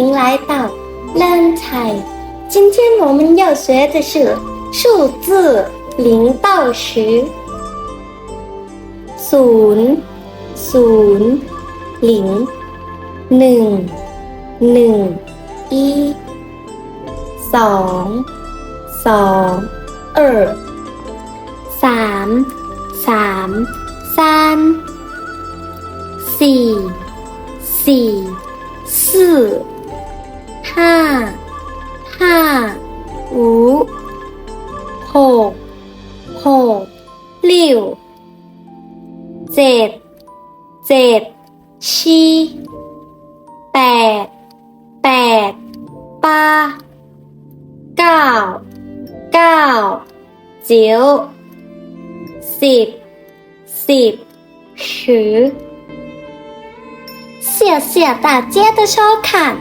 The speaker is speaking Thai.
迎来到 Learn Thai。今天我们要学的是数字零到十。ศูนย์ศูนย์หลิงหนึ่งหนึ่งอีสองสอง二สามสาม三สี่สี่ 四ห้าห้า五หกหก六เจ็ดเจ็ดชี้แปดแปดป้าเก้าเก้า九สิบสิบ十 谢谢大家的收看。